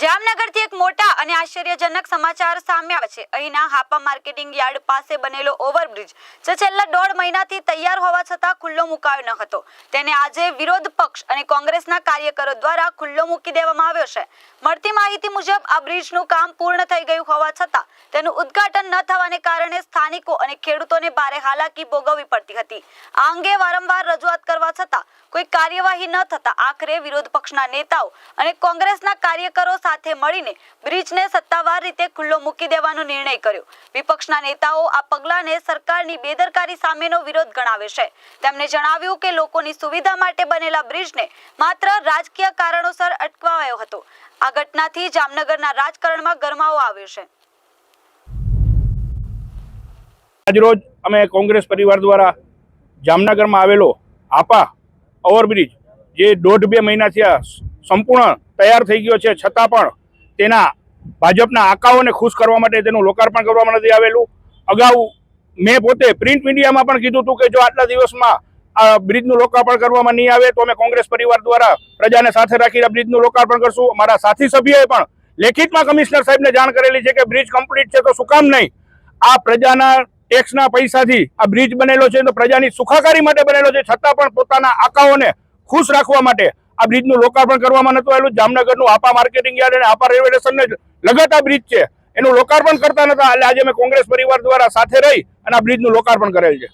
જામનગરથી એક મોટા અને આશ્ચર્યજનક સમાચાર સામે આવે છે. અહીંના હાપા માર્કેટિંગ યાર્ડ પાસે બનેલો ઓવરબ્રિજ જે છેલ્લા દોઢ મહિનાથી તૈયાર હોવા છતાં ખુલ્લો મુકાયો ન હતો. તેને આજે વિરોધ પક્ષ અને કોંગ્રેસના કાર્યકરો દ્વારા ખુલ્લો મૂકી દેવામાં આવ્યો છે. મળતી માહિતી મુજબ, આ બ્રિજનું કામ પૂર્ણ થઈ ગયું હોવા છતાં તેનું ઉદ્ઘાટન ન થવાને કારણે સ્થાનિકો અને ખેડૂતોને ભારે હાલાકી ભોગવવી પડતી હતી. આ અંગે વારંવાર રજૂઆત કરવા છતાં કાર્યવાહી ન થતા આખરે વિરોધ પક્ષના નેતાઓ અને કોંગ્રેસના કાર્યકરો સાથે મળીને બ્રિજને સત્તાવાર રીતે ખુલ્લો મૂકી દેવાનો નિર્ણય કર્યો. વિપક્ષના નેતાઓ આ પગલાને સરકારની બેદરકારી સામેનો વિરોધ ગણાવે છે. તેમણે જણાવ્યું કે લોકોની સુવિધા માટે બનેલા બ્રિજને માત્ર રાજકીય કારણોસર અટકાવાયો હતો. આ ઘટનાથી જામનગરના રાજકારણમાં ગરમાવો આવ્યો છે. આજરોજ અમે કોંગ્રેસ પરિવાર દ્વારા જામનગરમાં આવેલો આપા ઓવરબ્રિજ જે દોઢ બે મહિના થયા, સંપૂર્ણ તૈયાર થઈ ગયો છે. છતાં પણ તેના ભાજપના આકાઓને ખુશ કરવા માટે તેનું લોકાર્પણ કરવામાં નથી આવેલું. અગાઉ મેં પોતે પ્રિન્ટ મીડિયામાં પણ કીધું હતું કે જો આટલા દિવસમાં આ બ્રિજનું લોકાર્પણ કરવામાં નહીં આવે, તો અમે કોંગ્રેસ પરિવાર દ્વારા પ્રજાને સાથે રાખીને બ્રિજનું લોકાર્પણ કરશું. અમારા સાથી સભ્યએ પણ લેખિતમાં કમિશનર સાહેબને જાણ કરેલી છે કે બ્રિજ કમ્પ્લીટ છે તો શું કામ નહીં? આ પ્રજાના ટેક્સના પૈસાથી આ બ્રિજ બનેલો છે, તો પ્રજાની સુખાકારી માટે બનેલો છે. છતાં પણ પોતાના આકાઓને ખુશ રાખવા માટે આ બ્રિજનું લોકાર્પણ કરવામાં નતું આવેલું. જામનગરનું આપા માર્કેટિંગ યાર્ડ અને આપા રેલવે સ્ટેશનને લગત આ બ્રિજ છે. એનું લોકાર્પણ કરતા નતા એટલે આજે અમે કોંગ્રેસ પરિવાર દ્વારા સાથે રહી અને આ બ્રિજનું લોકાર્પણ કરેલ છે.